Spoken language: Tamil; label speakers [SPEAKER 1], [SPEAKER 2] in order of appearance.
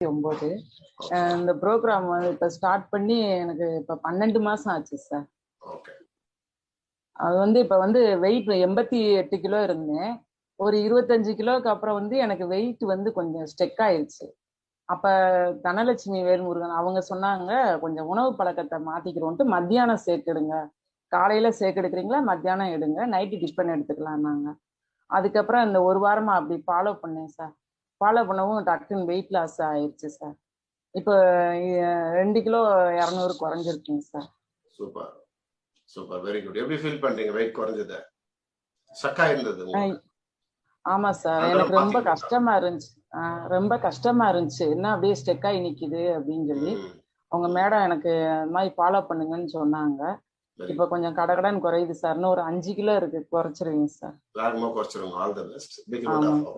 [SPEAKER 1] ஒன்பது அஹ் இந்த ப்ரோக்ராம் இப்ப ஸ்டார்ட் பண்ணி எனக்கு இப்ப பன்னெண்டு மாசம் ஆச்சு சார் அது வந்து இப்ப வந்து வெயிட் எண்பத்தி எட்டு கிலோ இருந்தேன். ஒரு இருபத்தஞ்சு கிலோவுக்கு அப்புறம் வந்து எனக்கு வெயிட் வந்து கொஞ்சம் ஸ்டெக் ஆயிடுச்சு அப்ப தனலட்சுமி வேல்முருகன் அவங்க சொன்னாங்க கொஞ்சம் உணவு பழக்கத்தை மாத்திக்கிறோன்ட்டு மத்தியானம் சேர்க்கெடுங்க. காலையில சேர்க்கெடுக்கிறீங்களா மத்தியானம் எடுங்க. நைட்டு டிஃபன் எடுத்துக்கலாம்னாங்க. அதுக்கப்புறம் இந்த ஒரு வாரமா அப்படி ஃபாலோ பண்ணேன் சார் ஃபாலோ பண்ணவும் டக்குன்னு வெயிட் லாஸ் ஆயிடுச்சு சார் இப்போ ரெண்டு கிலோ இரநூறு குறைஞ்சிருக்குங்க sir
[SPEAKER 2] super super very good எப்படி ஃபீல் பண்றீங்க? வெயிட் குறைஞ்சது? சக்கா இருந்தது?
[SPEAKER 1] ஆமா சார் எனக்கு ரொம்ப? கஷ்டமா இருந்துச்சு. ரொம்ப கஷ்டமா இருந்துச்சு. என்ன அப்படியே ஸ்டெக் ஆகி நிக்குது அப்படின்னு சொல்லி. அவங்க மேடம் எனக்கு இந்த மாதிரி ஃபாலோ பண்ணுங்கன்னு சொன்னாங்க. இப்ப கொஞ்சம் கடகடன் குறையுது சார் இன்னும் ஒரு அஞ்சு கிலோ இருக்கு. குறைச்சிருவீங்க சார்
[SPEAKER 2] குறைச்சிருங்க. ஆல் தி பெஸ்ட் பிக்
[SPEAKER 1] ஆமா.
[SPEAKER 2] ஆஃப்